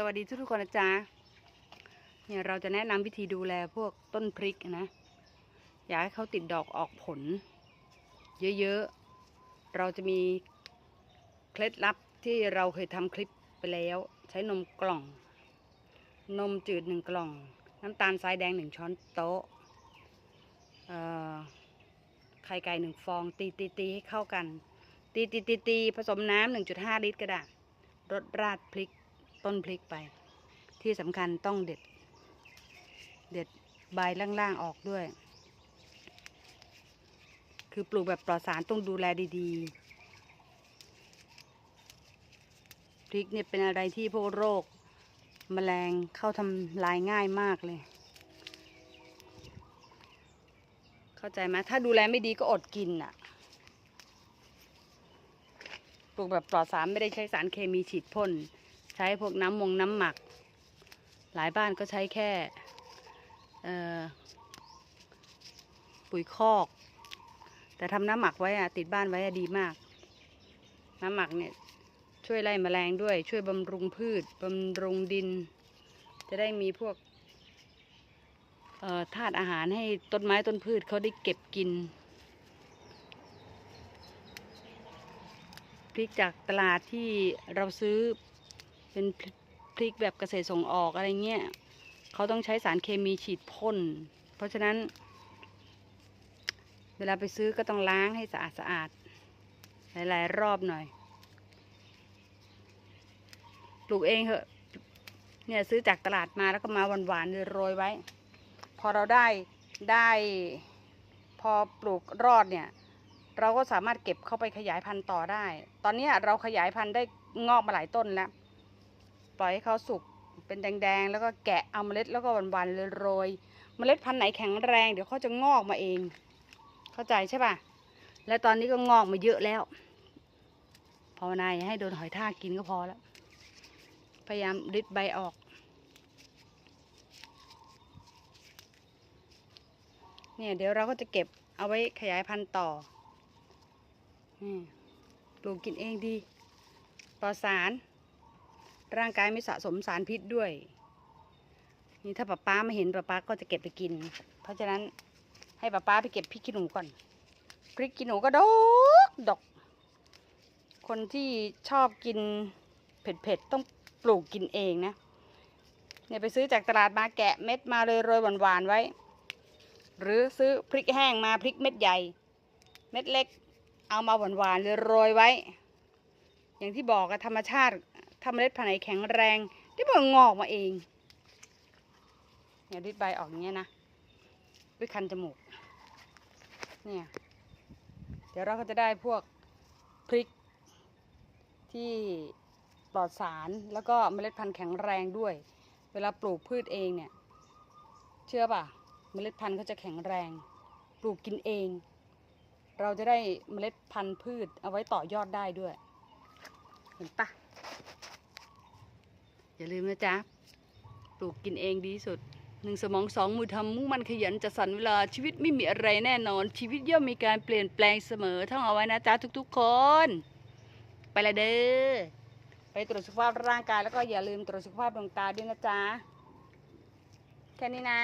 สวัสดีทุกๆคนนะจ๊ะเนี่ยเราจะแนะนำวิธีดูแลพวกต้นพริกนะ อยากให้เขาติดดอกออกผล เยอะๆ เราจะมีเคล็ดลับที่เราเคยทำคลิปไปแล้ว ใช้นมกล่อง นมจืดหนึ่งกล่อง น้ำตาลทรายแดงหนึ่งช้อนโต๊ะไข่ไก่หนึ่งฟอง ตีตีตีให้เข้ากัน ตีตีตีตีผสมน้ำหนึ่งจุดห้าลิตรก็ได้รสราดพริก ต้นพริกไป ที่สำคัญต้องเด็ด เด็ดใบล่างๆออกด้วย คือปลูกแบบปลอดสารต้องดูแลดีๆ พริกเนี่ยเป็นอะไรที่พวกโรคแมลงเข้าทำลายง่ายมากเลย เข้าใจไหมถ้าดูแลไม่ดีก็อดกินอะปลูกแบบปลอดสารไม่ได้ใช้สารเคมีฉีดพ่น ใช้พวกน้ำมงน้ำหมัก หลายบ้านก็ใช้แค่ปุ๋ยคอก แต่ทำน้ำหมักไว้อะติดบ้านไว้อะดีมาก น้ำหมักเนี่ยช่วยไล่แมลงด้วย ช่วยบำรุงพืชบำรุงดิน จะได้มีพวกธาตุอาหารให้ต้นไม้ต้นพืชเขาได้เก็บกินพริกจากตลาดที่เราซื้อ เป็นพริกแบบเกษตรส่งออกอะไรเงี้ยเขาต้องใช้สารเคมีฉีดพ่น เพราะฉะนั้น เวลาไปซื้อก็ต้องล้างให้สะอาดสะอาดหลาย ๆ รอบหน่อย ปลูกเองเหอะ เนี่ยซื้อจากตลาดมาแล้วก็มาหวานๆโรยไว้ พอเราได้ได้พอปลูกรอดเนี่ย เราก็สามารถเก็บเข้าไปขยายพันธุ์ต่อได้ ตอนนี้เราขยายพันธุ์ได้งอกมาหลายต้นแล้ว ปล่อยให้เขาสุกเป็นแดงๆ แล้วก็แกะเอาเมล็ดแล้วก็วานๆเลยโรย เมล็ดพันธุ์ไหนแข็งแรง เดี๋ยวเขาจะงอกมาเอง เข้าใจใช่ป่ะ และตอนนี้ก็งอกมาเยอะแล้วภาวนาอย่าให้โดนหอยทากกินก็พอแล้ว พยายามริดใบออก เนี่ยเดี๋ยวเราก็จะเก็บเอาไว้ขยายพันธุ์ต่อปลูกกินเองดีปลอดสาร ร่างกายไม่สะสมสารพิษด้วย นี่ถ้าป้าป้าม่เห็นป้าป้าก็จะเก็บไปกิน เพราะฉะนั้นให้ป้าป้าไปเก็บพริกขี้หนูก่อน พริกขี้หนูก็ดกดก คนที่ชอบกินเผ็ดๆต้องปลูกกินเองนะ เนี่ยไปซื้อจากตลาดมาแกะเม็ดมาเลยโรยหวานๆไว้ หรือซื้อพริกแห้งมาพริกเม็ดใหญ่ เม็ดเล็ก เอามาหวานๆเลยโรยไว้ อย่างที่บอกอะธรรมชาติ ถ้าเมล็ดพันธุ์ไหนแข็งแรงที่มันงอกมาเองเนี่ยริดใบออกอย่างเงี้ยนะด้วิคันจมูกเนี่ยเดี๋ยวเราก็จะได้พวกพริกที่ปลอดสารแล้วก็เมล็ดพันธุ์แข็งแรงด้วย เวลาปลูกพืชเองเนี่ย เชื่อป่ะ เมล็ดพันธุ์เขาจะแข็งแรง ปลูกกินเอง เราจะได้เมล็ดพันธุ์พืชเอาไว้ต่อยอดได้ด้วย เห็นปะ อย่าลืมนะจ๊ะ ปลูกกินเองดีสุดหนึ่งสมองสองมือทำมุ่งมันขยันจะสรรเวลาชีวิตไม่มีอะไรแน่นอน ชีวิตย่อมมีการเปลี่ยนแปลงเสมอท่องเอาไว้นะจ๊ะทุกๆคน ไปละเด้อไปตรวจสุขภาพร่างกายแล้วก็อย่าลืมตรวจสุขภาพดวงตาด้วยนะจ๊ะแค่นี้นะ